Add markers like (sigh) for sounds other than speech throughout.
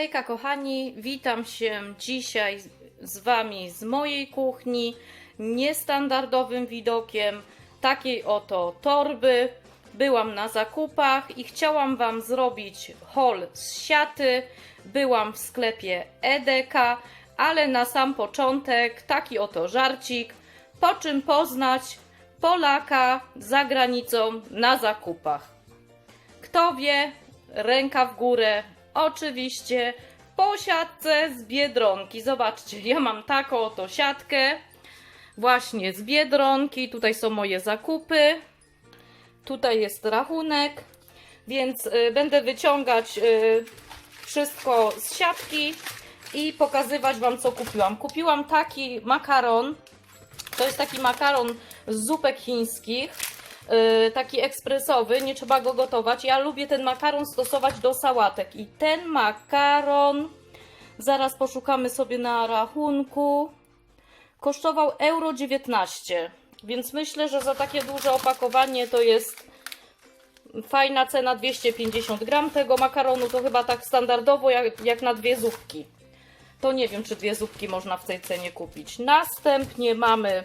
Hejka kochani, witam się dzisiaj z Wami z mojej kuchni, niestandardowym widokiem, takiej oto torby. Byłam na zakupach i chciałam Wam zrobić haul z siaty. Byłam w sklepie Edeka, ale na sam początek taki oto żarcik, po czym poznać Polaka za granicą na zakupach. Kto wie, ręka w górę. Oczywiście po siatce z biedronki. Zobaczcie, ja mam taką oto siatkę. Właśnie z biedronki. Tutaj są moje zakupy. Tutaj jest rachunek. Więc y, będę wyciągać y, wszystko z siatki i pokazywać Wam, co kupiłam. Kupiłam taki makaron. To jest taki makaron z zupek chińskich taki ekspresowy, nie trzeba go gotować. Ja lubię ten makaron stosować do sałatek i ten makaron, zaraz poszukamy sobie na rachunku, kosztował euro 19, więc myślę, że za takie duże opakowanie to jest fajna cena 250 gram tego makaronu, to chyba tak standardowo jak, jak na dwie zupki. To nie wiem, czy dwie zupki można w tej cenie kupić. Następnie mamy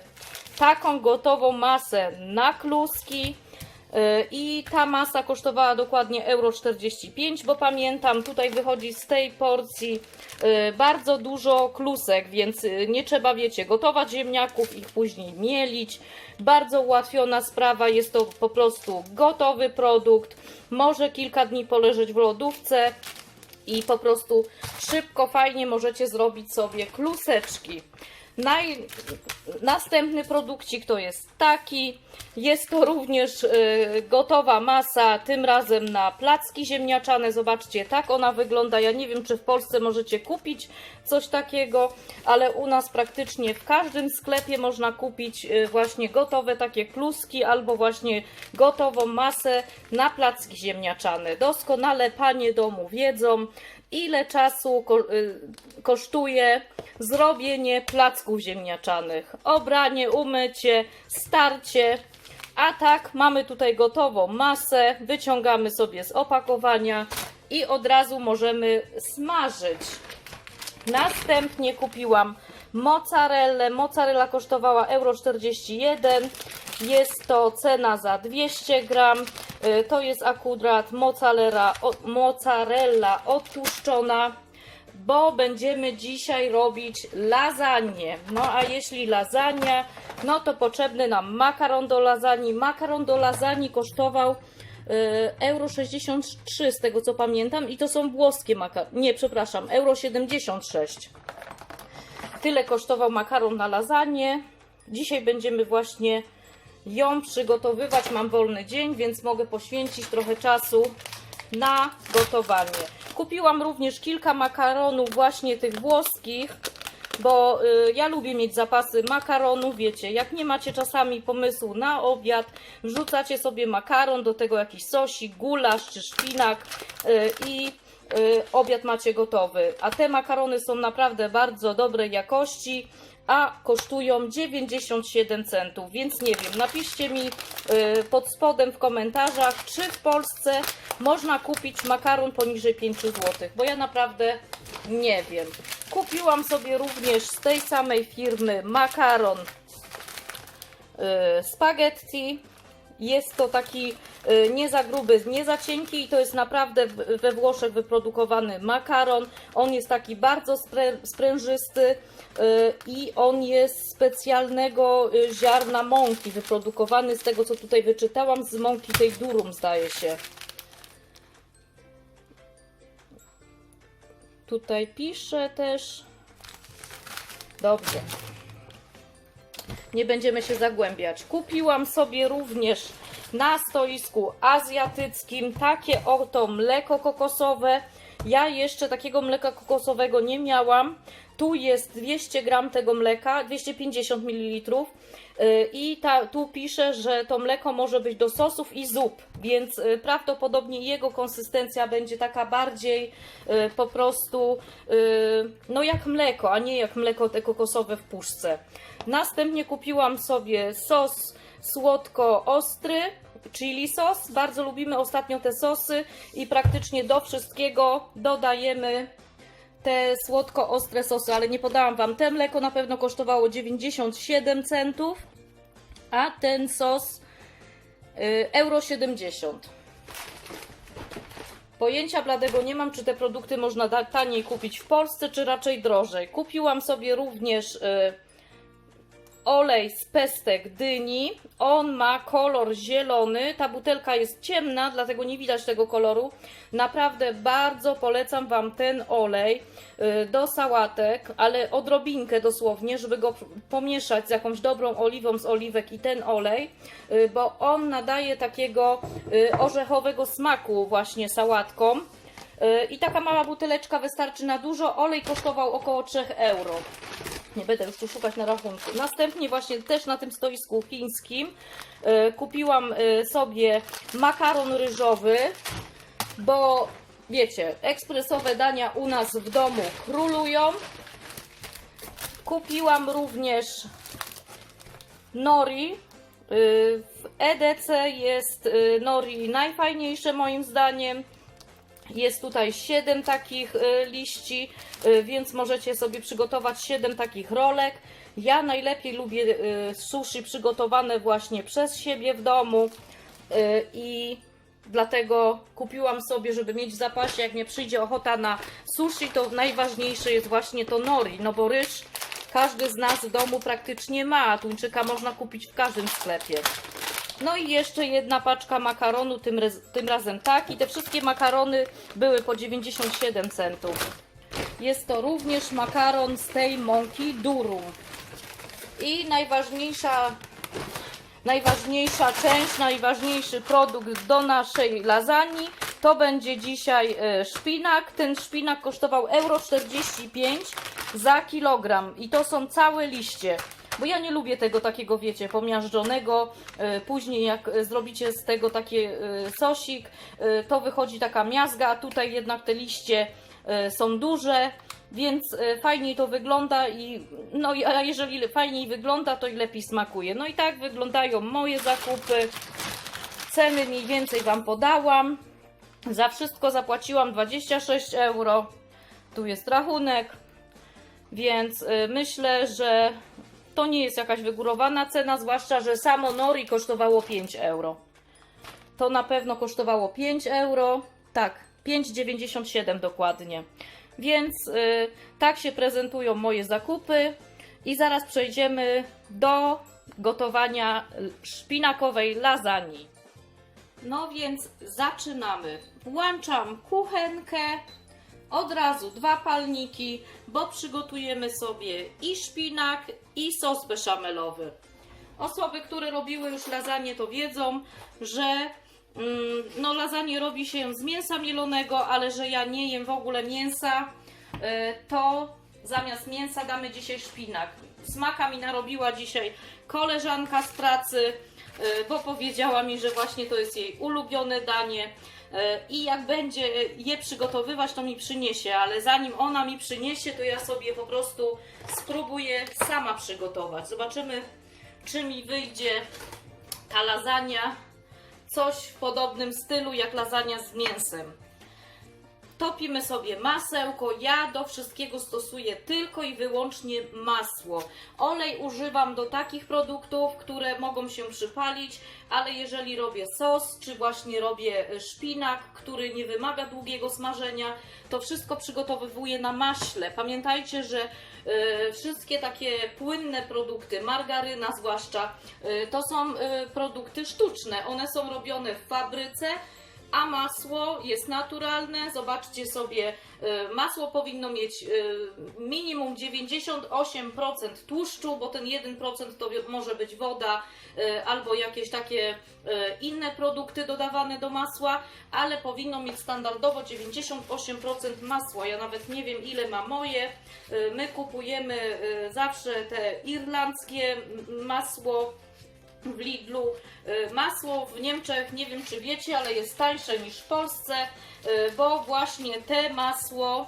taką gotową masę na kluski. Yy, I ta masa kosztowała dokładnie euro 45, bo pamiętam, tutaj wychodzi z tej porcji yy, bardzo dużo klusek, więc yy, nie trzeba, wiecie, gotować ziemniaków, ich później mielić. Bardzo ułatwiona sprawa, jest to po prostu gotowy produkt. Może kilka dni poleżeć w lodówce i po prostu szybko, fajnie możecie zrobić sobie kluseczki. Naj... Następny produkcik to jest taki. Jest to również y, gotowa masa, tym razem na placki ziemniaczane. Zobaczcie, tak ona wygląda. Ja nie wiem, czy w Polsce możecie kupić coś takiego, ale u nas praktycznie w każdym sklepie można kupić y, właśnie gotowe takie kluski albo właśnie gotową masę na placki ziemniaczane. Doskonale panie domu wiedzą, ile czasu ko y, kosztuje zrobienie placków ziemniaczanych. Obranie, umycie, starcie. A tak, mamy tutaj gotową masę, wyciągamy sobie z opakowania i od razu możemy smażyć. Następnie kupiłam mozzarellę. Mozzarella kosztowała euro 41. Jest to cena za 200 gram. Y, To jest akurat mozzarella, mozzarella odtłuszczona, bo będziemy dzisiaj robić lasagne. No a jeśli lasagna, no to potrzebny nam makaron do lasagne. Makaron do lasagne kosztował y, euro 63 z tego co pamiętam i to są włoskie makarony. Nie, przepraszam, euro 76. Tyle kosztował makaron na lasagne. Dzisiaj będziemy właśnie ją przygotowywać. Mam wolny dzień, więc mogę poświęcić trochę czasu na gotowanie. Kupiłam również kilka makaronów właśnie tych włoskich, bo y, ja lubię mieć zapasy makaronu, wiecie, jak nie macie czasami pomysłu na obiad, wrzucacie sobie makaron, do tego jakiś sosik, gulasz czy szpinak y, i obiad macie gotowy. A te makarony są naprawdę bardzo dobrej jakości, a kosztują 97 centów, więc nie wiem, napiszcie mi y, pod spodem w komentarzach, czy w Polsce można kupić makaron poniżej 5 zł, bo ja naprawdę nie wiem. Kupiłam sobie również z tej samej firmy makaron y, spaghetti. Jest to taki y, nie za gruby, nie za cienki i to jest naprawdę we Włoszech wyprodukowany makaron. On jest taki bardzo sprę, sprężysty y, i on jest specjalnego y, ziarna mąki wyprodukowany z tego co tutaj wyczytałam z mąki tej durum zdaje się. Tutaj pisze też. Dobrze. Nie będziemy się zagłębiać. Kupiłam sobie również na stoisku azjatyckim takie oto mleko kokosowe. Ja jeszcze takiego mleka kokosowego nie miałam. Tu jest 200 gram tego mleka, 250 ml. Yy, I ta, tu pisze, że to mleko może być do sosów i zup, więc y, prawdopodobnie jego konsystencja będzie taka bardziej y, po prostu y, no jak mleko, a nie jak mleko te kokosowe w puszce. Następnie kupiłam sobie sos słodko-ostry, chili sos. Bardzo lubimy ostatnio te sosy i praktycznie do wszystkiego dodajemy te słodko-ostre sosy, ale nie podałam Wam. Te mleko na pewno kosztowało 97 centów, a ten sos y, euro 70. Pojęcia bladego nie mam, czy te produkty można taniej kupić w Polsce, czy raczej drożej. Kupiłam sobie również y, olej z pestek dyni. On ma kolor zielony. Ta butelka jest ciemna, dlatego nie widać tego koloru. Naprawdę bardzo polecam Wam ten olej y, do sałatek, ale odrobinkę dosłownie, żeby go pomieszać z jakąś dobrą oliwą z oliwek i ten olej, y, bo on nadaje takiego y, orzechowego smaku właśnie sałatkom. Y, I taka mała buteleczka wystarczy na dużo. Olej kosztował około 3 euro. Nie będę już tu szukać na rachunku. Następnie właśnie też na tym stoisku chińskim y, kupiłam y, sobie makaron ryżowy, bo wiecie, ekspresowe dania u nas w domu królują. Kupiłam również nori. W EDC jest nori najfajniejsze moim zdaniem. Jest tutaj 7 takich y, liści, y, więc możecie sobie przygotować 7 takich rolek. Ja najlepiej lubię y, sushi przygotowane właśnie przez siebie w domu i dlatego kupiłam sobie, żeby mieć w zapasie, jak mnie przyjdzie ochota na sushi, to najważniejsze jest właśnie to nori, no bo ryż każdy z nas w domu praktycznie ma, a tuńczyka można kupić w każdym sklepie. No i jeszcze jedna paczka makaronu, tym, tym razem tak. I te wszystkie makarony były po 97 centów. Jest to również makaron z tej mąki durum. I najważniejsza, najważniejsza część, najważniejszy produkt do naszej lasagne to będzie dzisiaj e, szpinak. Ten szpinak kosztował euro 45 za kilogram i to są całe liście. Bo ja nie lubię tego takiego, wiecie, pomiażdżonego. E, Później jak e, zrobicie z tego takie e, sosik, to wychodzi taka miazga, a tutaj jednak te liście są duże, więc fajniej to wygląda i no a jeżeli fajniej wygląda, to i lepiej smakuje. No i tak wyglądają moje zakupy. Ceny mniej więcej Wam podałam. Za wszystko zapłaciłam 26 euro. Tu jest rachunek, więc myślę, że to nie jest jakaś wygórowana cena, zwłaszcza, że samo nori kosztowało 5 euro. To na pewno kosztowało 5 euro. Tak, 5,97 dokładnie. Więc y, tak się prezentują moje zakupy. I zaraz przejdziemy do gotowania szpinakowej lasagne. No więc zaczynamy. Włączam kuchenkę, od razu dwa palniki, bo przygotujemy sobie i szpinak, i sos beszamelowy. Osoby, które robiły już lasagne, to wiedzą, że mm, no, lasagne robi się z mięsa mielonego, ale że ja nie jem w ogóle mięsa, y, to zamiast mięsa damy dzisiaj szpinak. Smaka mi narobiła dzisiaj koleżanka z pracy, y, bo powiedziała mi, że właśnie to jest jej ulubione danie. Y, I jak będzie je przygotowywać, to mi przyniesie, ale zanim ona mi przyniesie, to ja sobie po prostu spróbuję sama przygotować. Zobaczymy, czy mi wyjdzie ta lasagna. Coś w podobnym stylu jak lasagna z mięsem. Topimy sobie masełko. Ja do wszystkiego stosuję tylko i wyłącznie masło. Olej używam do takich produktów, które mogą się przypalić, ale jeżeli robię sos, czy właśnie robię e, szpinak, który nie wymaga długiego smażenia, to wszystko przygotowywuję na maśle. Pamiętajcie, że e, wszystkie takie płynne produkty, margaryna zwłaszcza, e, to są e, produkty sztuczne. One są robione w fabryce a masło jest naturalne. Zobaczcie sobie, y, masło powinno mieć y, minimum 98% tłuszczu, bo ten 1% to może być woda y, albo jakieś takie inne produkty dodawane do masła, ale powinno mieć standardowo 98% masła. Ja nawet nie wiem ile ma moje. My kupujemy zawsze te irlandzkie masło w Lidlu. Y, Masło w Niemczech, nie wiem czy wiecie, ale jest tańsze niż w Polsce, y, bo właśnie te masło,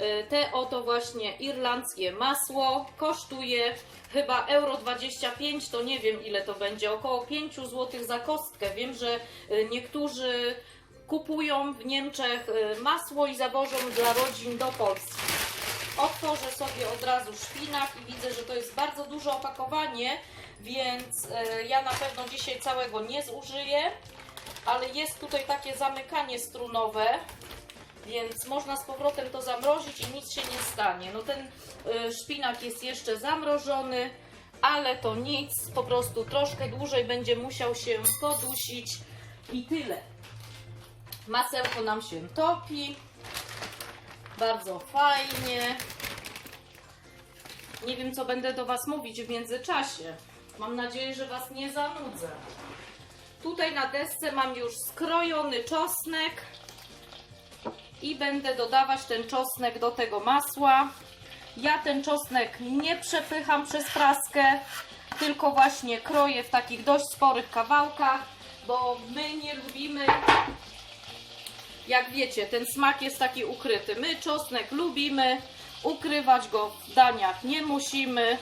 y, te oto właśnie irlandzkie masło kosztuje chyba euro 25, to nie wiem ile to będzie, około 5 zł za kostkę. Wiem, że niektórzy kupują w Niemczech masło i zawożą dla rodzin do Polski. Otworzę sobie od razu szpinak i widzę, że to jest bardzo duże opakowanie, więc e, ja na pewno dzisiaj całego nie zużyję, ale jest tutaj takie zamykanie strunowe, więc można z powrotem to zamrozić i nic się nie stanie. No ten e, szpinak jest jeszcze zamrożony, ale to nic, po prostu troszkę dłużej będzie musiał się podusić i tyle. Masełko nam się topi. Bardzo fajnie. Nie wiem, co będę do Was mówić w międzyczasie. Mam nadzieję, że Was nie zanudzę. Tutaj na desce mam już skrojony czosnek i będę dodawać ten czosnek do tego masła. Ja ten czosnek nie przepycham przez praskę, tylko właśnie kroję w takich dość sporych kawałkach, bo my nie lubimy jak wiecie, ten smak jest taki ukryty. My czosnek lubimy, ukrywać go w daniach nie musimy.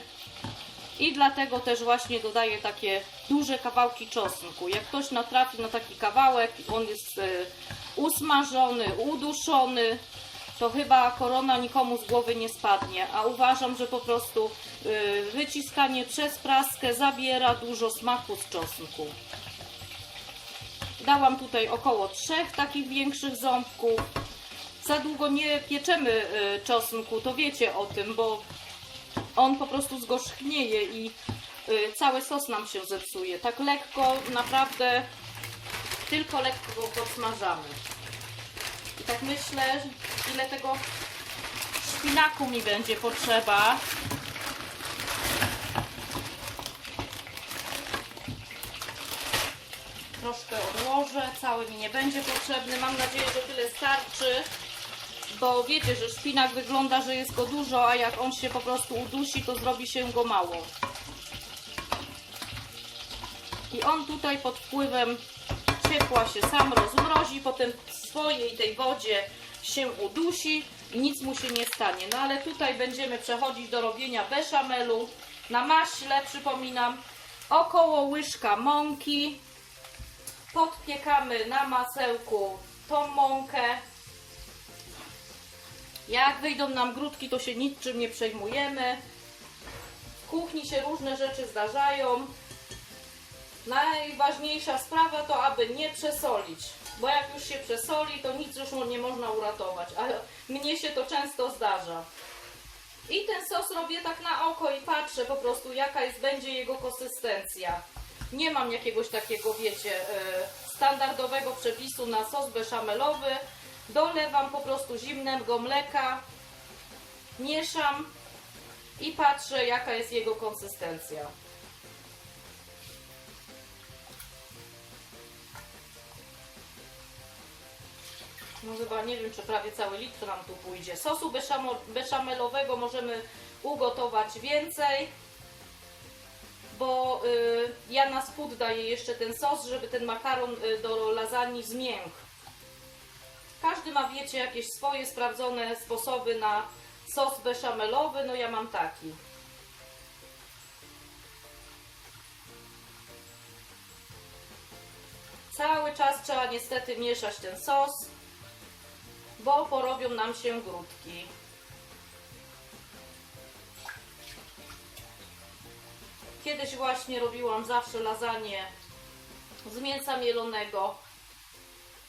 I dlatego też właśnie dodaję takie duże kawałki czosnku. Jak ktoś natrafi na taki kawałek, on jest e, usmażony, uduszony, to chyba korona nikomu z głowy nie spadnie. A uważam, że po prostu e, wyciskanie przez praskę zabiera dużo smaku z czosnku. Dałam tutaj około trzech takich większych ząbków. Za długo nie pieczemy y, czosnku, to wiecie o tym, bo on po prostu zgorzchnieje i y, cały sos nam się zepsuje. Tak lekko, naprawdę tylko lekko go podsmażamy. I tak myślę, ile tego szpinaku mi będzie potrzeba. troszkę odłożę, cały mi nie będzie potrzebny. Mam nadzieję, że tyle starczy, bo wiecie, że szpinak wygląda, że jest go dużo, a jak on się po prostu udusi, to zrobi się go mało. I on tutaj pod wpływem ciepła się sam rozmrozi, potem w swojej tej wodzie się udusi i nic mu się nie stanie. No ale tutaj będziemy przechodzić do robienia beszamelu na maśle, przypominam, około łyżka mąki, podpiekamy na masełku tą mąkę. Jak wyjdą nam grudki, to się niczym nie przejmujemy. W kuchni się różne rzeczy zdarzają. Najważniejsza sprawa to, aby nie przesolić, bo jak już się przesoli, to nic już nie można uratować, ale mnie się to często zdarza. I ten sos robię tak na oko i patrzę po prostu jaka jest, będzie jego konsystencja. Nie mam jakiegoś takiego, wiecie, e, standardowego przepisu na sos beszamelowy. Dolewam po prostu zimnego mleka, mieszam i patrzę jaka jest jego konsystencja. No chyba nie wiem, czy prawie cały litr nam tu pójdzie. Sosu beszamelowego możemy ugotować więcej bo y, ja na spód daję jeszcze ten sos, żeby ten makaron y, do lasagne zmiękł. Każdy ma, wiecie, jakieś swoje sprawdzone sposoby na sos beszamelowy, no ja mam taki. Cały czas trzeba niestety mieszać ten sos, bo porobią nam się grudki. Kiedyś właśnie robiłam zawsze lasagne z mięsa mielonego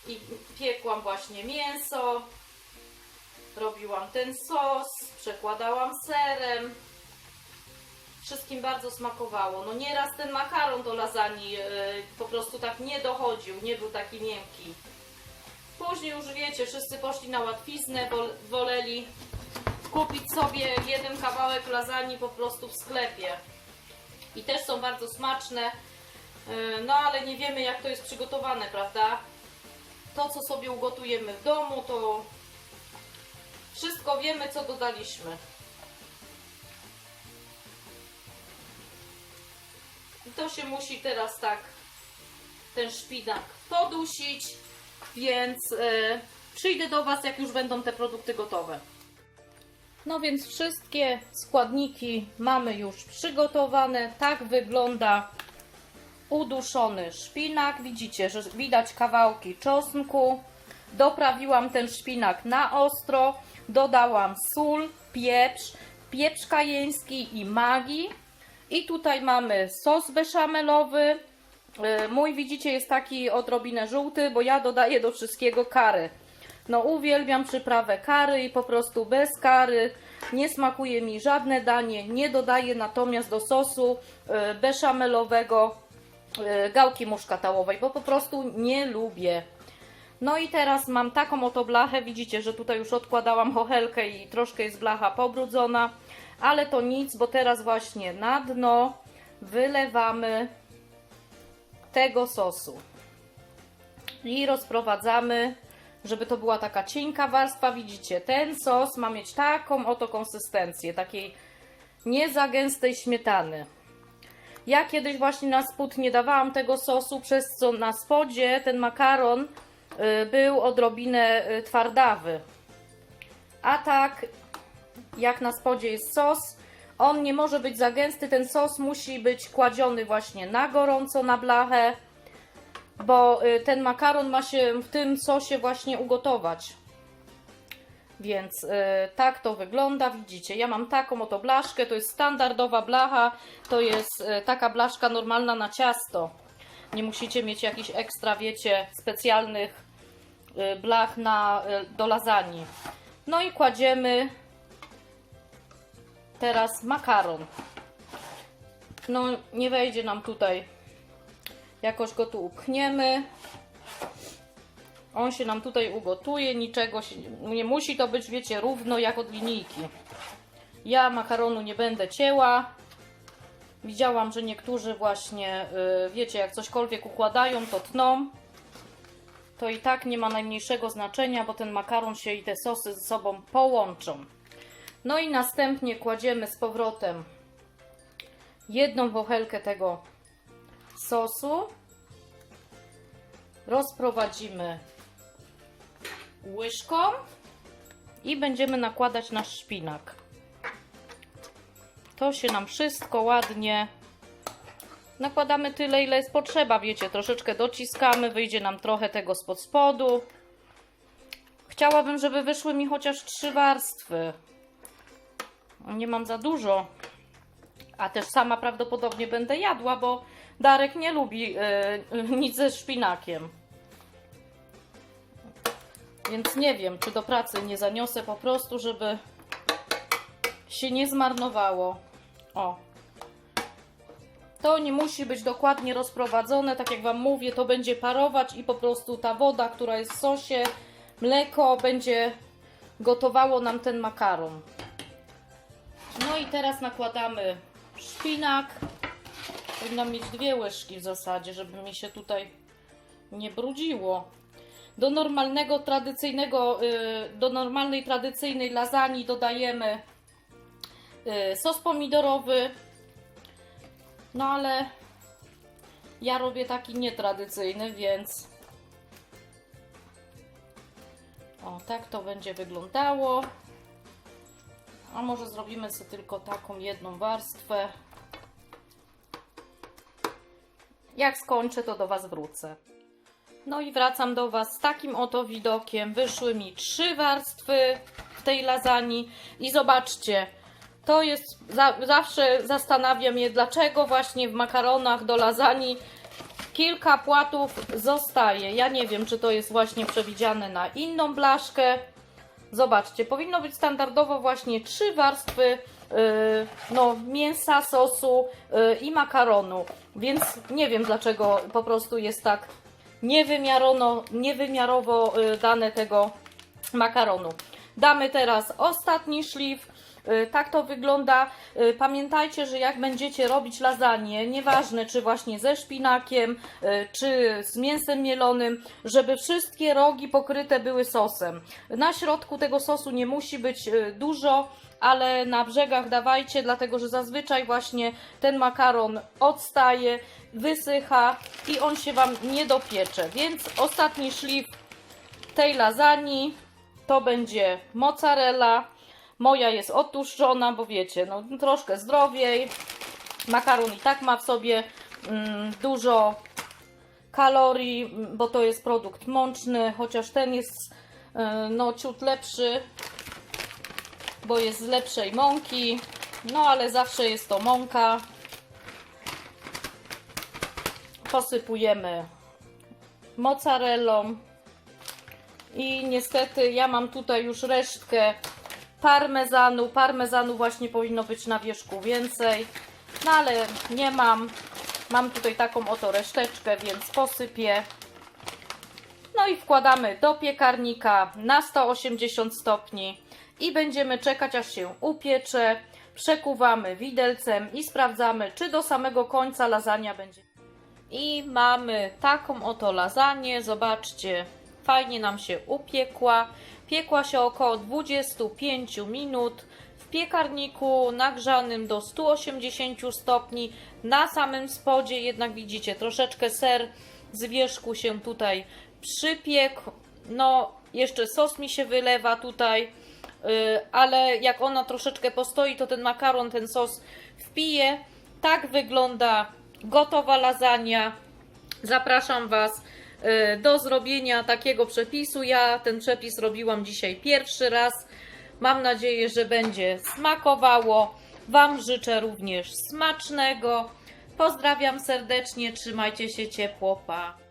i piekłam właśnie mięso. Robiłam ten sos, przekładałam serem. Wszystkim bardzo smakowało. No nieraz ten makaron do lasagne po prostu tak nie dochodził, nie był taki miękki. Później już wiecie, wszyscy poszli na łatwiznę, wol- woleli kupić sobie jeden kawałek lasagne po prostu w sklepie i też są bardzo smaczne. Yy, No ale nie wiemy jak to jest przygotowane, prawda? To co sobie ugotujemy w domu, to wszystko wiemy co dodaliśmy. I to się musi teraz tak ten szpinak podusić, więc yy, przyjdę do Was jak już będą te produkty gotowe. No więc wszystkie składniki mamy już przygotowane. Tak wygląda uduszony szpinak. Widzicie, że widać kawałki czosnku. Doprawiłam ten szpinak na ostro. Dodałam sól, pieprz, pieprz kajeński i magi. I tutaj mamy sos beszamelowy. Y, Mój widzicie jest taki odrobinę żółty, bo ja dodaję do wszystkiego kary. No uwielbiam przyprawę kary i po prostu bez kary nie smakuje mi żadne danie. Nie dodaję natomiast do sosu y, beszamelowego gałki muszkatałowej, bo po prostu nie lubię. No i teraz mam taką oto blachę. Widzicie, że tutaj już odkładałam chochelkę i troszkę jest blacha pobrudzona, ale to nic, bo teraz właśnie na dno wylewamy tego sosu i rozprowadzamy, żeby to była taka cienka warstwa. Widzicie, ten sos ma mieć taką oto konsystencję, takiej nie za gęstej śmietany. Ja kiedyś właśnie na spód nie dawałam tego sosu, przez co na spodzie ten makaron y, był odrobinę y, twardawy. A tak, jak na spodzie jest sos, on nie może być za gęsty, ten sos musi być kładziony właśnie na gorąco na blachę, bo y, ten makaron ma się w tym sosie właśnie ugotować. Więc y, tak to wygląda, widzicie, ja mam taką oto blaszkę, to jest standardowa blacha, to jest y, taka blaszka normalna na ciasto. Nie musicie mieć jakichś ekstra, wiecie, specjalnych y, blach na, do lasagne. No i kładziemy teraz makaron. No nie wejdzie nam tutaj, jakoś go tu upchniemy. On się nam tutaj ugotuje, niczego się nie musi to być, wiecie, równo jak od linijki. Ja makaronu nie będę cięła. Widziałam, że niektórzy właśnie, y, wiecie, jak cośkolwiek układają, to tną. To i tak nie ma najmniejszego znaczenia, bo ten makaron się i te sosy ze sobą połączą. No i następnie kładziemy z powrotem jedną wochelkę tego sosu. Rozprowadzimy łyżką i będziemy nakładać nasz szpinak. To się nam wszystko ładnie nakładamy tyle, ile jest potrzeba, wiecie, troszeczkę dociskamy, wyjdzie nam trochę tego spod spodu. Chciałabym, żeby wyszły mi chociaż trzy warstwy. Nie mam za dużo, a też sama prawdopodobnie będę jadła, bo Darek nie lubi yy, (laughs) nic ze szpinakiem. Więc nie wiem, czy do pracy nie zaniosę po prostu, żeby się nie zmarnowało. O. To nie musi być dokładnie rozprowadzone, tak jak Wam mówię, to będzie parować i po prostu ta woda, która jest w sosie, mleko będzie gotowało nam ten makaron. No i teraz nakładamy szpinak. Powinnam mieć dwie łyżki w zasadzie, żeby mi się tutaj nie brudziło. Do normalnego, tradycyjnego, y, do normalnej, tradycyjnej lasagne dodajemy y, sos pomidorowy. No ale ja robię taki nietradycyjny, więc o, tak to będzie wyglądało. A może zrobimy sobie tylko taką jedną warstwę. Jak skończę, to do Was wrócę. No i wracam do Was z takim oto widokiem. Wyszły mi trzy warstwy w tej lasagne i zobaczcie, to jest, za, zawsze zastanawiam mnie, dlaczego właśnie w makaronach do lasagne kilka płatów zostaje. Ja nie wiem, czy to jest właśnie przewidziane na inną blaszkę. Zobaczcie, powinno być standardowo właśnie trzy warstwy yy, no, mięsa, sosu yy, i makaronu. Więc nie wiem dlaczego po prostu jest tak niewymiarowo yy, dane tego makaronu. Damy teraz ostatni szlif. Y, Tak to wygląda. Y, Pamiętajcie, że jak będziecie robić lasagne, nieważne czy właśnie ze szpinakiem, y, czy z mięsem mielonym, żeby wszystkie rogi pokryte były sosem. Na środku tego sosu nie musi być dużo, ale na brzegach dawajcie, dlatego że zazwyczaj właśnie ten makaron odstaje, wysycha i on się Wam nie dopiecze. Więc ostatni szlif tej lasagne to będzie mozzarella. Moja jest odtłuszczona, bo wiecie, no troszkę zdrowiej. Makaron i tak ma w sobie mm, dużo kalorii, mm, bo to jest produkt mączny, chociaż ten jest y, no ciut lepszy. bo jest z lepszej mąki. No ale zawsze jest to mąka. Posypujemy mozzarellą. I niestety ja mam tutaj już resztkę parmezanu. Parmezanu właśnie powinno być na wierzchu więcej. No ale nie mam. Mam tutaj taką oto reszteczkę, więc posypię. No i wkładamy do piekarnika na 180 stopni i będziemy czekać aż się upiecze. Przekuwamy widelcem i sprawdzamy, czy do samego końca lasagna będzie. I mamy taką oto lasagne. Zobaczcie, fajnie nam się upiekła. Piekła się około 25 minut w piekarniku nagrzanym do 180 stopni. Na samym spodzie jednak widzicie, troszeczkę ser z wierzchu się tutaj przypiekł. No, jeszcze sos mi się wylewa tutaj, yy, ale jak ona troszeczkę postoi, to ten makaron, ten sos wpije. Tak wygląda gotowa lasagna. Zapraszam Was y, do zrobienia takiego przepisu. Ja ten przepis robiłam dzisiaj pierwszy raz. Mam nadzieję, że będzie smakowało. Wam życzę również smacznego. Pozdrawiam serdecznie, trzymajcie się ciepło, pa.